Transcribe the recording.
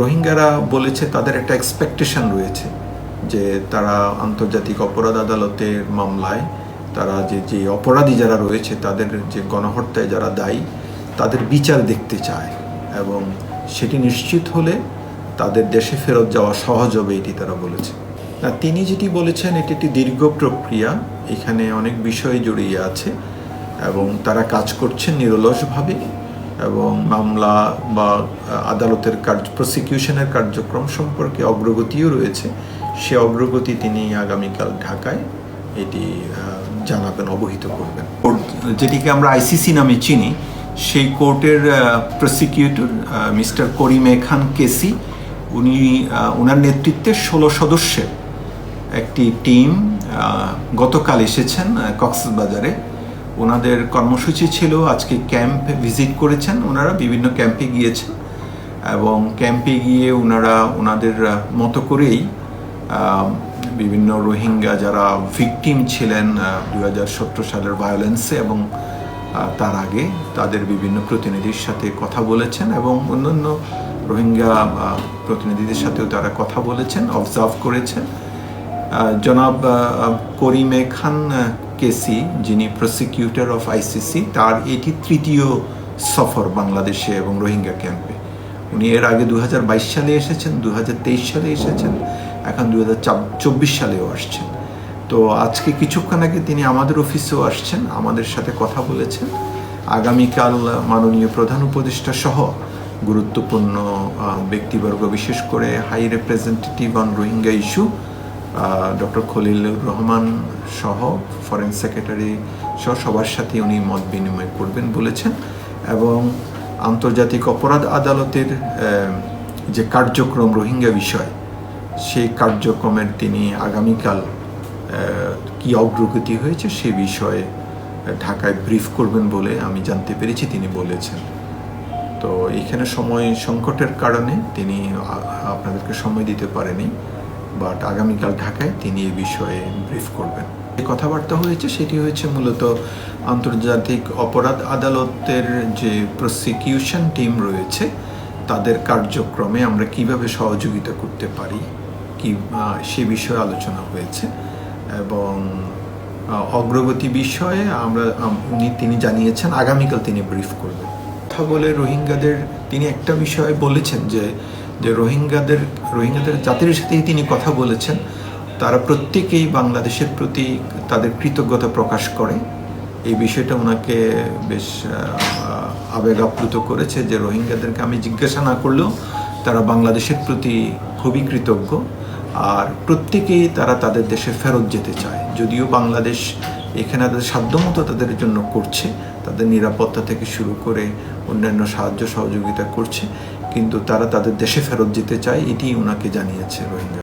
রোহিঙ্গারা বলেছে তাদের একটা এক্সপেকটেশন রয়েছে যে তারা আন্তর্জাতিক অপরাধ আদালতের মামলায়, তারা যে যে অপরাধী যারা রয়েছে, তাদের যে গণহত্যায় যারা দায়ী, তাদের বিচার দেখতে চায় এবং সেটি নিশ্চিত হলে তাদের দেশে ফেরত যাওয়া সহজ হবে এটি তারা বলেছে। না, তিনি যেটি বলেছেন, এটি একটি দীর্ঘ প্রক্রিয়া, এখানে অনেক বিষয় জড়িয়ে আছে এবং তারা কাজ করছেন নিরলসভাবে। এবং মামলা বা আদালতের কার্য প্রসিকিউশনের কার্যক্রম সম্পর্কে অগ্রগতিও রয়েছে। সে অগ্রগতি তিনি আগামীকাল ঢাকায় এটি জানাবেন, অবহিত করবেন। যেটিকে আমরা আইসিসি নামে চিনি, সেই কোর্টের প্রসিকিউটর মিস্টার করিমে খান কেসি, উনি ওনার নেতৃত্বে ষোলো সদস্যের একটি টিম গতকাল এসেছেন কক্সবাজারে। ওনাদের কর্মসূচি ছিল, আজকে ক্যাম্প ভিজিট করেছেন, ওনারা বিভিন্ন ক্যাম্পে গিয়েছেন এবং ক্যাম্পে গিয়ে ওনারা ওনাদের মতো করেই বিভিন্ন রোহিঙ্গা যারা ভিকটিম ছিলেন দু হাজার সতেরো সালের ভায়োলেন্সে এবং তার আগে তাদের বিভিন্ন প্রতিনিধির সাথে কথা বলেছেন এবং অন্যান্য রোহিঙ্গা প্রতিনিধিদের সাথেও তারা কথা বলেছেন, অবজার্ভ করেছেন। জনাব করিমে খান কেসি, যিনি প্রসিকিউটর অফ আইসিসি তার এটি তৃতীয় সফর বাংলাদেশে এবং রোহিঙ্গা ক্যাম্পে। উনি এর আগে দু সালে এসেছেন দু সালে এসেছেন, এখন দু সালেও আসছেন। তো আজকে কিছুক্ষণ আগে তিনি আমাদের অফিসেও আসছেন, আমাদের সাথে কথা বলেছেন। আগামীকাল মাননীয় প্রধান উপদেষ্টা সহ গুরুত্বপূর্ণ ব্যক্তিবর্গ, বিশেষ করে high representative on Rohingya issue doctor Khalilur Rahman সহ ফরেন সেক্রেটারি সহ সবার সাথে উনি মত বিনিময় করবেন বলেছেন এবং আন্তর্জাতিক অপরাধ আদালতের যে কার্যক্রম রোহিঙ্গা বিষয়, সেই কার্যক্রমের তিনি আগামীকাল কি অগ্রগতি হয়েছে সে বিষয়ে ঢাকায় ব্রিফ করবেন বলে আমি জানতে পেরেছি, তিনি বলেছেন। তো এখানে সময় সংকটের কারণে তিনি আপনাদেরকে সময় দিতে পারেনি। বাট আগামীকাল ঢাকায় তিনি এ বিষয়ে ব্রিফ করবেন। যে কথাবার্তা হয়েছে সেটি হয়েছে মূলত আন্তর্জাতিক অপরাধ আদালতের যে প্রসিকিউশন টিম রয়েছে, তাদের কার্যক্রমে আমরা কীভাবে সহযোগিতা করতে পারি, কি সে বিষয়ে আলোচনা হয়েছে এবং অগ্রগতি বিষয়ে আমরা, আম- উনি, তিনি জানিয়েছেন আগামীকাল তিনি ব্রিফ করবেন। কথা বলে রোহিঙ্গাদের তিনি একটা বিষয়ে বলেছেন যে যে রোহিঙ্গাদের রোহিঙ্গাদের জাতির সাথেই তিনি কথা বলেছেন, তারা প্রত্যেকেই বাংলাদেশের প্রতি তাদের কৃতজ্ঞতা প্রকাশ করে। এই বিষয়টা ওনাকে বেশ আবেগ আপ্লুত করেছে যে রোহিঙ্গাদেরকে আমি জিজ্ঞাসা না করলেও তারা বাংলাদেশের প্রতি খুবই কৃতজ্ঞ। আর প্রত্যেকেই তারা তাদের দেশে ফেরত যেতে চায়। যদিও বাংলাদেশ এখানে তাদের সাধ্যমতো তাদের জন্য করছে, তাদের নিরাপত্তা থেকে শুরু করে অন্যান্য সাহায্য সহযোগিতা করছে। কিন্তু তারা তাদের দেশে ফেরত যেতে চায় এটি ওনাকে জানিয়েছে রোহিঙ্গা।